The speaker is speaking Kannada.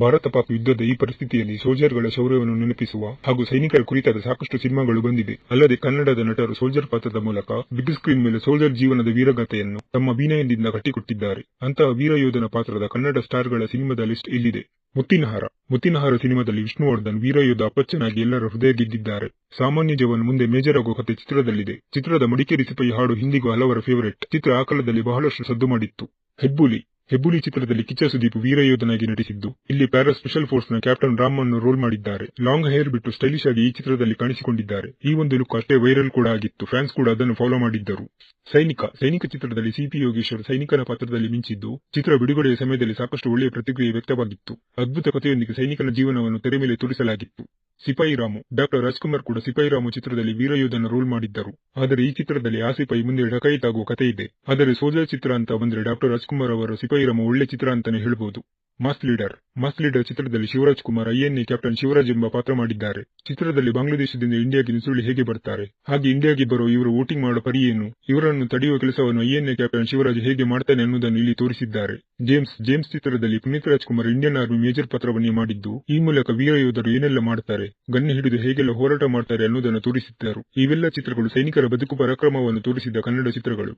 ಭಾರತ ಪಾಕ್ ಯುದ್ಧದ ಈ ಪರಿಸ್ಥಿತಿಯಲ್ಲಿ ಸೋಲ್ಜರ್ಗಳ ಶೌರ್ಯವನ್ನು ನೆನಪಿಸುವ ಹಾಗೂ ಸೈನಿಕರ ಕುರಿತಾದ ಸಾಕಷ್ಟು ಸಿನಿಮಾಗಳು ಬಂದಿವೆ. ಅಲ್ಲದೆ ಕನ್ನಡದ ನಟರು ಸೋಲ್ಜರ್ ಪಾತ್ರದ ಮೂಲಕ ಬಿಗ್ ಸ್ಕ್ರೀನ್ ಮೇಲೆ ಸೋಲ್ಜರ್ ಜೀವನದ ವೀರಗತೆಯನ್ನು ತಮ್ಮ ಅಭಿನಯದಿಂದ ಕಟ್ಟಿಕೊಟ್ಟಿದ್ದಾರೆ. ಅಂತಹ ವೀರಯೋಧನ ಪಾತ್ರದ ಕನ್ನಡ ಸ್ಟಾರ್ಗಳ ಸಿನಿಮಾದ ಲಿಸ್ಟ್ ಇಲ್ಲಿದೆ. ಮುತ್ತಿನಹಾರ. ಮುತ್ತಿನಹಾರ ಸಿನಿಮಾದಲ್ಲಿ ವಿಷ್ಣುವರ್ಧನ್ ವೀರ ಯೋಧ ಅಪ್ಪಚ್ಚನಾಗಿ ಎಲ್ಲರ ಹೃದಯ ಗೆದ್ದಿದ್ದಾರೆ ಸಾಮಾನ್ಯ ಜವನ್ ಮುಂದೆ ಮೇಜರ್ ಆಗುವ ಕತೆ ಚಿತ್ರದಲ್ಲಿದೆ. ಚಿತ್ರದ ಮಡಿಕೇರಿ ಸಿಪಾಯಿ ಹಾಡು ಹಿಂದಿಗೂ ಹಲವರ ಫೇವರೇಟ್ ಚಿತ್ರ ಆ ಕಾಲದಲ್ಲಿ ಬಹಳಷ್ಟು ಸದ್ದು ಮಾಡಿತ್ತು. ಹೆಬ್ಬುಲಿ. ಹೆಬ್ಬುಲಿ ಚಿತ್ರದಲ್ಲಿ ಕಿಚ್ಚ ಸುದೀಪ್ ವೀರ ಯೋಧನಾಗಿ ನಟಿಸಿದ್ದು, ಇಲ್ಲಿ ಪ್ಯಾರಾ ಸ್ಪೆಷಲ್ ಫೋರ್ಸ್ನ ಕ್ಯಾಪ್ಟನ್ ರಾಮ್ ಅನ್ನು ರೋಲ್ ಮಾಡಿದ್ದಾರೆ. ಲಾಂಗ್ ಹೇರ್ ಬಿಟ್ಟು ಸ್ಟೈಲಿಶ್ ಆಗಿ ಈ ಚಿತ್ರದಲ್ಲಿ ಕಾಣಿಸಿಕೊಂಡಿದ್ದಾರೆ. ಈ ಒಂದು ಲುಕ್ ಅಷ್ಟೇ ವೈರಲ್ ಕೂಡ ಆಗಿತ್ತು. ಫ್ಯಾನ್ಸ್ ಕೂಡ ಅದನ್ನು ಫಾಲೋ ಮಾಡಿದ್ದರು. ಸೈನಿಕ ಸೈನಿಕ ಚಿತ್ರದಲ್ಲಿ ಸಿಪಿ ಯೋಗೇಶ್ವರ್ ಸೈನಿಕನ ಪಾತ್ರದಲ್ಲಿ ಮಿಂಚಿದ್ದು, ಚಿತ್ರ ಬಿಡುಗಡೆಯ ಸಮಯದಲ್ಲಿ ಸಾಕಷ್ಟು ಒಳ್ಳೆಯ ಪ್ರತಿಕ್ರಿಯೆ ವ್ಯಕ್ತವಾಗಿತ್ತು. ಅದ್ಭುತ ಕಥೆಯೊಂದಿಗೆ ಸೈನಿಕನ ಜೀವನವನ್ನು ತೆರೆ ಮೇಲೆ ತೋರಿಸಲಾಗಿತ್ತು. ಸಿಪಾಯಿ ರಾಮು ಡಾಕ್ಟರ್ ರಾಜ್ಕುಮಾರ್ ಕೂಡ ಸಿಪಾಯಿ ರಾಮು ಚಿತ್ರದಲ್ಲಿ ವೀರಯೋಧನ ರೋಲ್ ಮಾಡಿದ್ದರು. ಆದರೆ ಈ ಚಿತ್ರದಲ್ಲಿ ಆ ಸಿಪಾಯಿ ಮುಂದೆ ಡಕಾಯಿತಾಗುವ ಕಥೆ ಇದೆ ಆದರೆ ಸೋಲ್ಜರ್ ಚಿತ್ರ ಅಂತ ಬಂದ್ರೆ ಡಾಕ್ಟರ್ ರಾಜ್ಕುಮಾರ್ ಅವರ ಸಿಪಾಯಿ ರಾಮು ಒಳ್ಳೆ ಚಿತ್ರ ಅಂತಾನೆ ಹೇಳ್ಬೋದು. ಮಾಸ್ ಲೀಡರ್ ಮಾಸ್ ಲೀಡರ್ ಚಿತ್ರದಲ್ಲಿ ಶಿವರಾಜ್ ಕುಮಾರ್ ಐಎನ್ಎ ಕ್ಯಾಪ್ಟನ್ ಶಿವರಾಜ್ ಎಂಬ ಪಾತ್ರ ಮಾಡಿದ್ದಾರೆ. ಚಿತ್ರದಲ್ಲಿ ಬಾಂಗ್ಲಾದೇಶದಿಂದ ಇಂಡಿಯಾಗೆ ನುಸುಳಿ ಹೇಗೆ ಬರ್ತಾರೆ? ಹಾಗೆ ಇಂಡಿಯಾಗೆ ಬರೋ ಇವರು ವೋಟಿಂಗ್ ಮಾಡುವ ಪರಿ ಏನು? ಇವರನ್ನು ತಡೆಯುವ ಕೆಲಸವನ್ನು ಐಎನ್ಎ ಕ್ಯಾಪ್ಟನ್ ಶಿವರಾಜ್ ಹೇಗೆ ಮಾಡ್ತಾನೆ ಅನ್ನೋದನ್ನು ಇಲ್ಲಿ ತೋರಿಸಿದ್ದಾರೆ. ಜೇಮ್ಸ್ ಜೇಮ್ಸ್ ಚಿತ್ರದಲ್ಲಿ Puneeth Rajkumar Indian army major ಪಾತ್ರವನ್ನೇ ಮಾಡಿದ್ದು, ಈ ಮೂಲಕ ವೀರ ಯೋಧರು ಏನೆಲ್ಲ ಮಾಡ್ತಾರೆ, ಗನ್ ಹಿಡಿದು ಹೇಗೆಲ್ಲ ಹೋರಾಟ ಮಾಡ್ತಾರೆ ಅನ್ನೋದನ್ನು ತೋರಿಸಿದ್ದರು. ಇವೆಲ್ಲ ಚಿತ್ರಗಳು ಸೈನಿಕರ ಬದುಕು ಪರಾಕ್ರಮವನ್ನು ತೋರಿಸಿದ ಕನ್ನಡ ಚಿತ್ರಗಳು.